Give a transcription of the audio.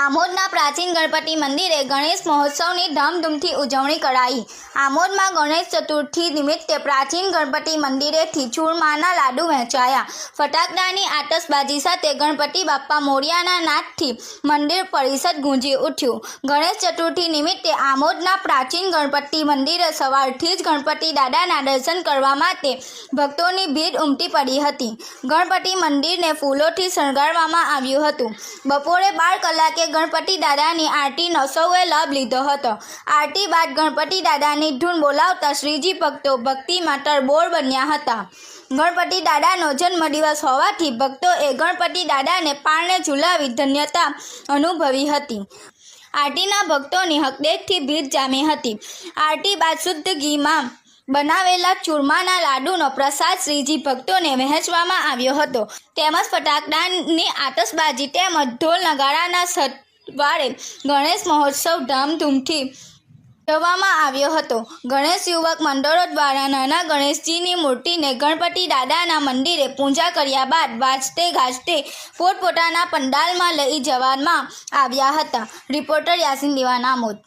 આમોદના પ્રાચીન ગણપતિ મંદિરે ગણેશ મહોત્સવની ધામધૂમથી ઉજવણી કરાઈ. આમોદમાં ગણેશ ચતુર્થી નિમિત્તે પ્રાચીન ગણપતિ મંદિરેથી ચૂરમાના લાડુ વહેંચાયા. ફટાકડાની આતશબાજી સાથે ગણપતિ બાપ્પા મોરિયાના નાદથી મંદિર પરિષદ ગુંજી ઉઠ્યું. ગણેશ ચતુર્થી નિમિત્તે આમોદના પ્રાચીન ગણપતિ મંદિરે સવારથી જ ગણપતિ દાદાના દર્શન કરવા માટે ભક્તોની ભીડ ઉમટી પડી હતી. ગણપતિ મંદિરને ફૂલોથી શણગારવામાં આવ્યું હતું. બપોરે બાર કલાકે ગણપતિ દાદાની આરતીનો સૌએ લાભ લીધો હતો. આરતી બાદ ગણપતિ દાદાની ધૂન બોલાવતા શ્રીજી ભક્તો ભક્તિમાં તરબોળ બન્યા હતા. ગણપતિ દાદાનો જન્મદિવસ હોવાથી ભક્તોએ ગણપતિ દાદાને પારણે ઝુલાવી ધન્યતા અનુભવી હતી. આરતીના ભક્તોની હકદેકથી ભીડ જામી હતી. આરતી બાદ શુદ્ધ ઘીમાં બનાવેલા ચૂરમાના લાડુનો પ્રસાદ શ્રીજી ભક્તોને વહેંચવામાં આવ્યો હતો. તેમજ ફટાકડાની આતશબાજી તેમજ ઢોલ નગારાના સવારે ગણેશ મહોત્સવ ધામધૂમથી ઉજવવામાં આવ્યો હતો. ગણેશ યુવક મંડળો દ્વારા નાના ગણેશજીની મૂર્તિને ગણપતિ દાદાના મંદિરે પૂજા કર્યા બાદ વાજતે ગાજતે પોતપોતાના પંડાલમાં લઈ જવામાં આવ્યા હતા. રિપોર્ટર યાસીન દિવાના આમોદ.